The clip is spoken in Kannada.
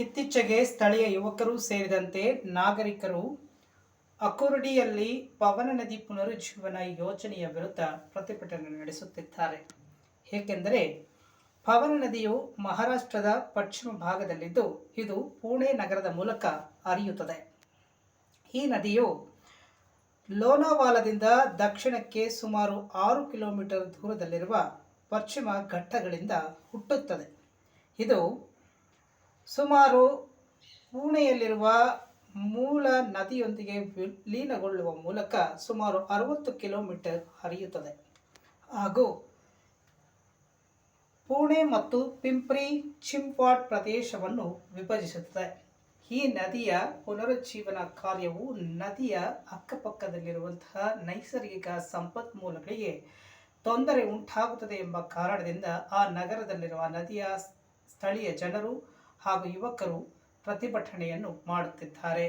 ಇತ್ತೀಚೆಗೆ ಸ್ಥಳೀಯ ಯುವಕರು ಸೇರಿದಂತೆ ನಾಗರಿಕರು ಅಕುರ್ಡಿಯಲ್ಲಿ ಪವನ ನದಿ ಪುನರುಜ್ಜೀವನ ಯೋಜನೆಯ ವಿರುದ್ಧ ಪ್ರತಿಭಟನೆ ನಡೆಸುತ್ತಿದ್ದಾರೆ. ಏಕೆಂದರೆ ಪವನ ನದಿಯು ಮಹಾರಾಷ್ಟ್ರದ ಪಶ್ಚಿಮ ಭಾಗದಲ್ಲಿದ್ದು, ಇದು ಪುಣೆ ನಗರದ ಮೂಲಕ ಹರಿಯುತ್ತದೆ. ಈ ನದಿಯು ಲೋನಾವಾಲದಿಂದ ದಕ್ಷಿಣಕ್ಕೆ ಸುಮಾರು ಆರು ಕಿಲೋಮೀಟರ್ ದೂರದಲ್ಲಿರುವ ಪಶ್ಚಿಮ ಘಟ್ಟಗಳಿಂದ ಹುಟ್ಟುತ್ತದೆ. ಇದು ಸುಮಾರು ಪುಣೆಯಲ್ಲಿರುವ ಮೂಲ ನದಿಯೊಂದಿಗೆ ವಿಲೀನಗೊಳ್ಳುವ ಮೂಲಕ ಸುಮಾರು ಅರವತ್ತು ಕಿಲೋಮೀಟರ್ ಹರಿಯುತ್ತದೆ. ಹಾಗೂ ಪುಣೆ ಮತ್ತು ಪಿಂಪ್ರಿ ಚಿಂಪಾಟ್ ಪ್ರದೇಶವನ್ನು ವಿಭಜಿಸುತ್ತದೆ. ಈ ನದಿಯ ಪುನರುಜ್ಜೀವನ ಕಾರ್ಯವು ನದಿಯ ಅಕ್ಕಪಕ್ಕದಲ್ಲಿರುವಂತಹ ನೈಸರ್ಗಿಕ ಸಂಪನ್ಮೂಲಗಳಿಗೆ ತೊಂದರೆ ಉಂಟಾಗುತ್ತದೆ ಎಂಬ ಕಾರಣದಿಂದ ಆ ನಗರದಲ್ಲಿರುವ ನದಿಯ ಸ್ಥಳೀಯ ಜನರು ಹಾಗೂ ಯುವಕರು ಪ್ರತಿಭಟನೆಯನ್ನು ಮಾಡುತ್ತಿದ್ದಾರೆ.